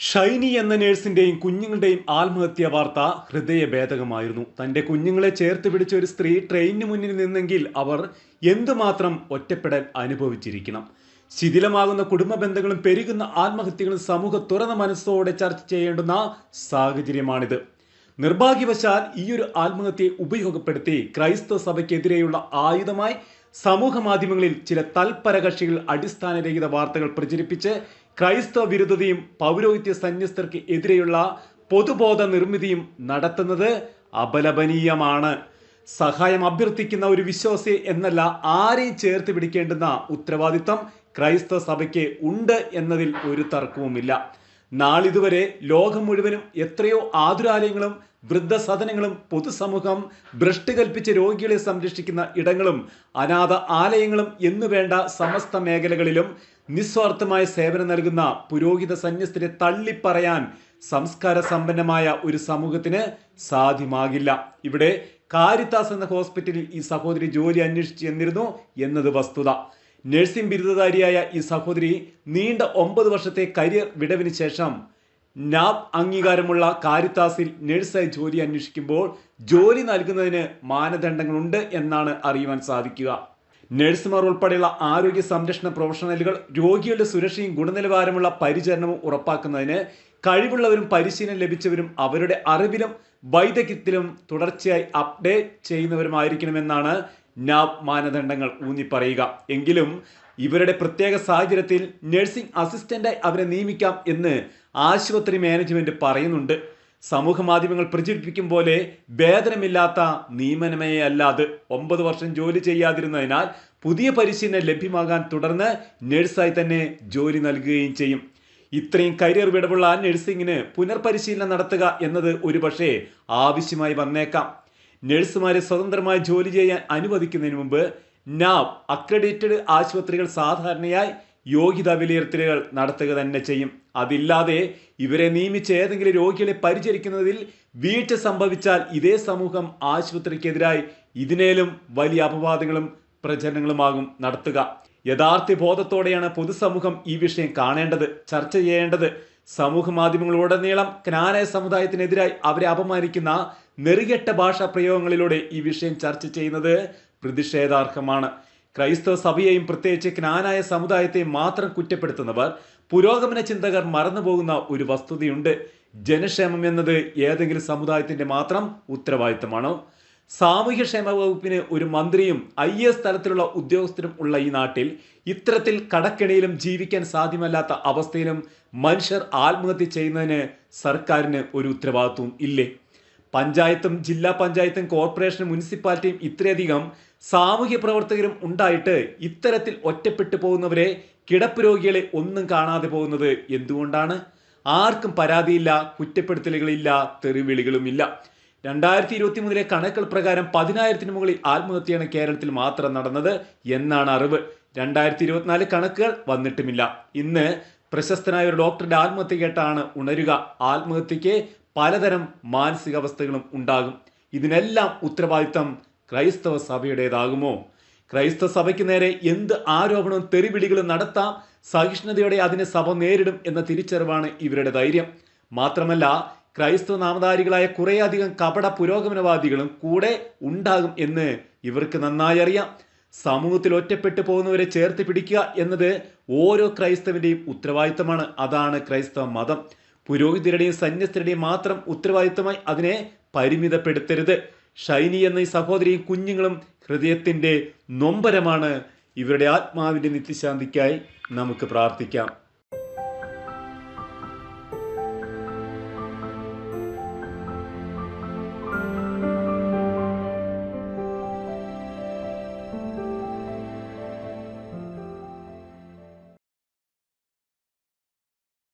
ഷൈനി എന്ന നേഴ്സിന്റെയും കുഞ്ഞുങ്ങളുടെയും ആത്മഹത്യ വാർത്ത ഹൃദയഭേദകമായിരുന്നു. തന്റെ കുഞ്ഞുങ്ങളെ ചേർത്ത് പിടിച്ച ഒരു സ്ത്രീ ട്രെയിനിന് മുന്നിൽ നിന്നെങ്കിൽ അവർ എന്തുമാത്രം ഒറ്റപ്പെടൽ അനുഭവിച്ചിരിക്കണം. ശിഥിലമാകുന്ന കുടുംബ ബന്ധങ്ങളും പെരുകുന്ന ആത്മഹത്യകളും സമൂഹ തുറന്ന മനസ്സോടെ ചർച്ച ചെയ്യേണ്ടുന്ന സാഹചര്യമാണിത്. നിർഭാഗ്യവശാൽ ഈയൊരു ആത്മഹത്യയെ ഉപയോഗപ്പെടുത്തി ക്രൈസ്തവ സഭയ്ക്കെതിരെയുള്ള ആയുധമായി സമൂഹ മാധ്യമങ്ങളിൽ ചില തൽപര കക്ഷികൾ അടിസ്ഥാനരഹിത വാർത്തകൾ പ്രചരിപ്പിച്ച് ക്രൈസ്തവ വിരുദ്ധതയും പൗരോഹിത്യ സന്യസ്തർക്ക് എതിരെയുള്ള പൊതുബോധ നിർമ്മിതിയും നടത്തുന്നത് അപലപനീയമാണ്. സഹായം അഭ്യർത്ഥിക്കുന്ന ഒരു വിശ്വാസി എന്നല്ല ആരെയും ചേർത്ത് പിടിക്കേണ്ടുന്ന ഉത്തരവാദിത്തം ക്രൈസ്തവ സഭയ്ക്ക് ഉണ്ട് എന്നതിൽ ഒരു തർക്കവുമില്ല. നാളിതുവരെ ലോകം മുഴുവനും എത്രയോ ആതുരാലയങ്ങളും വൃദ്ധസദനങ്ങളും പൊതുസമൂഹം ഭ്രഷ്ട് കൽപ്പിച്ച രോഗികളെ സംരക്ഷിക്കുന്ന ഇടങ്ങളും അനാഥ ആലയങ്ങളും എന്നുവേണ്ട സമസ്ത മേഖലകളിലും നിസ്വാർത്ഥമായ സേവനം നൽകുന്ന പുരോഹിത സന്യസ്തരെ തള്ളിപ്പറയാൻ സംസ്കാര സമ്പന്നമായ ഒരു സമൂഹത്തിന് സാധ്യമാകില്ല. ഇവിടെ കാരിത്താസ് എന്ന ഹോസ്പിറ്റലിൽ ഈ സഹോദരി ജോലി അന്വേഷിച്ച് എന്നിരുന്നു എന്നത് വസ്തുത. നഴ്സിംഗ് ബിരുദധാരിയായ ഈ സഹോദരി നീണ്ട ഒമ്പത് വർഷത്തെ കരിയർ വിടവിന് ശേഷം നാബ് അംഗീകാരമുള്ള കാരിത്താസിൽ നഴ്സായി ജോലി അന്വേഷിക്കുമ്പോൾ ജോലി നൽകുന്നതിന് മാനദണ്ഡങ്ങളുണ്ട് എന്നാണ് അറിയുവാൻ സാധിക്കുക. നഴ്സുമാർ ഉൾപ്പെടെയുള്ള ആരോഗ്യ സംരക്ഷണ പ്രൊഫഷണലുകൾ രോഗികളുടെ സുരക്ഷയും ഗുണനിലവാരമുള്ള പരിചരണവും ഉറപ്പാക്കുന്നതിന് കഴിവുള്ളവരും പരിശീലനം ലഭിച്ചവരും അവരുടെ അറിവിലും വൈദഗ്ധ്യത്തിലും തുടർച്ചയായി അപ്ഡേറ്റ് ചെയ്യുന്നവരുമായിരിക്കണമെന്നാണ് നാബ് മാനദണ്ഡങ്ങൾ ഊന്നി പറയുക എങ്കിലും ഇവരുടെ പ്രത്യേക സാഹചര്യത്തിൽ നഴ്സിംഗ് അസിസ്റ്റന്റായി അവരെ നിയമിക്കാം എന്ന് ആശുപത്രി മാനേജ്മെന്റ് പറയുന്നുണ്ട്. സമൂഹ മാധ്യമങ്ങൾ പ്രചരിപ്പിക്കും പോലെ വേതനമില്ലാത്ത നിയമനമേ അത്. ഒമ്പത് വർഷം ജോലി ചെയ്യാതിരുന്നതിനാൽ പുതിയ പരിശീലനം ലഭ്യമാകാൻ തുടർന്ന് നഴ്സായി തന്നെ ജോലി നൽകുകയും ചെയ്യും. ഇത്രയും കരിയർ വിടവുള്ള നഴ്സിംഗിന് പുനർപരിശീലനം നടത്തുക എന്നത് ഒരുപക്ഷെ ആവശ്യമായി വന്നേക്കാം. നഴ്സുമാരെ സ്വതന്ത്രമായി ജോലി ചെയ്യാൻ അനുവദിക്കുന്നതിന് മുമ്പ് നാവ് അക്രഡിറ്റഡ് ആശുപത്രികൾ സാധാരണയായി യോഗ്യതാ വിലയിരുത്തലുകൾ നടത്തുക തന്നെ ചെയ്യും. അതില്ലാതെ ഇവരെ നിയമിച്ച ഏതെങ്കിലും രോഗികളെ പരിചരിക്കുന്നതിൽ വീഴ്ച സംഭവിച്ചാൽ ഇതേ സമൂഹം ആശുപത്രിക്കെതിരായി ഇതിനേലും വലിയ അപവാദങ്ങളും പ്രചരണങ്ങളുമാകും നടത്തുക. യഥാർത്ഥ ബോധത്തോടെയാണ് പൊതുസമൂഹം ഈ വിഷയം കാണേണ്ടത് ചർച്ച ചെയ്യേണ്ടത്. സമൂഹ മാധ്യമങ്ങളുടനീളം ജ്ഞാനായ സമുദായത്തിനെതിരായി അവരെ അപമാനിക്കുന്ന നെറികെട്ട ഭാഷാ പ്രയോഗങ്ങളിലൂടെ ഈ വിഷയം ചർച്ച ചെയ്യുന്നത് പ്രതിഷേധാർഹമാണ്. ക്രൈസ്തവ സഭയെയും പ്രത്യേകിച്ച് ജ്ഞാനായ സമുദായത്തെയും മാത്രം കുറ്റപ്പെടുത്തുന്നവർ പുരോഗമന ചിന്തകർ മറന്നുപോകുന്ന ഒരു വസ്തുതയുണ്ട്. ജനക്ഷേമം എന്നത് ഏതെങ്കിലും സമുദായത്തിന്റെ മാത്രം ഉത്തരവാദിത്തമാണോ? സാമൂഹ്യക്ഷേമ വകുപ്പിന് ഒരു മന്ത്രിയും ഐ എസ് തലത്തിലുള്ള ഉദ്യോഗസ്ഥരും ഉള്ള ഈ നാട്ടിൽ ഇത്തരത്തിൽ കടക്കെണിയിലും ജീവിക്കാൻ സാധ്യമല്ലാത്ത അവസ്ഥയിലും മനുഷ്യർ ആത്മഹത്യ ചെയ്യുന്നതിന് സർക്കാരിന് ഒരു ഉത്തരവാദിത്വം ഇല്ലേ? പഞ്ചായത്തും ജില്ലാ പഞ്ചായത്തും കോർപ്പറേഷനും മുനിസിപ്പാലിറ്റിയും ഇത്രയധികം സാമൂഹ്യ പ്രവർത്തകരും ഉണ്ടായിട്ട് ഇത്തരത്തിൽ ഒറ്റപ്പെട്ടു പോകുന്നവരെ കിടപ്പ് രോഗികളെ ഒന്നും കാണാതെ പോകുന്നത് എന്തുകൊണ്ടാണ്? ആർക്കും പരാതിയില്ല കുറ്റപ്പെടുത്തലുകളില്ല തെറിവിളികളുമില്ല. രണ്ടായിരത്തി ഇരുപത്തി മൂന്നിലെ കണക്കുകൾ പ്രകാരം പതിനായിരത്തിന് മുകളിൽ ആത്മഹത്യയാണ് കേരളത്തിൽ മാത്രം നടന്നത് എന്നാണ് അറിവ്. രണ്ടായിരത്തി ഇരുപത്തിനാല് കണക്കുകൾ വന്നിട്ടുമില്ല. ഇന്ന് പ്രശസ്തനായ ഒരു ഡോക്ടറുടെ ആത്മഹത്യ കേട്ടാണ് ഉണരുക. ആത്മഹത്യക്ക് പലതരം മാനസികാവസ്ഥകളും ഉണ്ടാകും. ഇതിനെല്ലാം ഉത്തരവാദിത്തം ക്രൈസ്തവ സഭയുടേതാകുമോ? ക്രൈസ്തവ സഭയ്ക്ക് നേരെ എന്ത് ആരോപണവും തെറിവിളികളും നടത്താം? സഹിഷ്ണുതയോടെ അതിനെ സഭ നേരിടും എന്ന തിരിച്ചറിവാണ് ഇവരുടെ ധൈര്യം. മാത്രമല്ല ക്രൈസ്തവ നാമധാരികളായ കുറേയധികം കപട പുരോഗമനവാദികളും കൂടെ ഉണ്ടാകും എന്ന് ഇവർക്ക് നന്നായി അറിയാം. സമൂഹത്തിൽ ഒറ്റപ്പെട്ടു പോകുന്നവരെ ചേർത്ത് പിടിക്കുക എന്നത് ഓരോ ക്രൈസ്തവന്റെയും ഉത്തരവാദിത്തമാണ്. അതാണ് ക്രൈസ്തവ മതം. പുരോഹിതരുടെയും സന്യസ്തരുടെയും മാത്രം ഉത്തരവാദിത്തമായി അതിനെ പരിമിതപ്പെടുത്തരുത്. ഷൈനി എന്ന ഈ സഹോദരിയും കുഞ്ഞുങ്ങളും ഹൃദയത്തിന്റെ നൊമ്പരമാണ് ഇവരുടെ ആത്മാവിന്റെ നിത്യശാന്തിക്കായി നമുക്ക് പ്രാർത്ഥിക്കാം.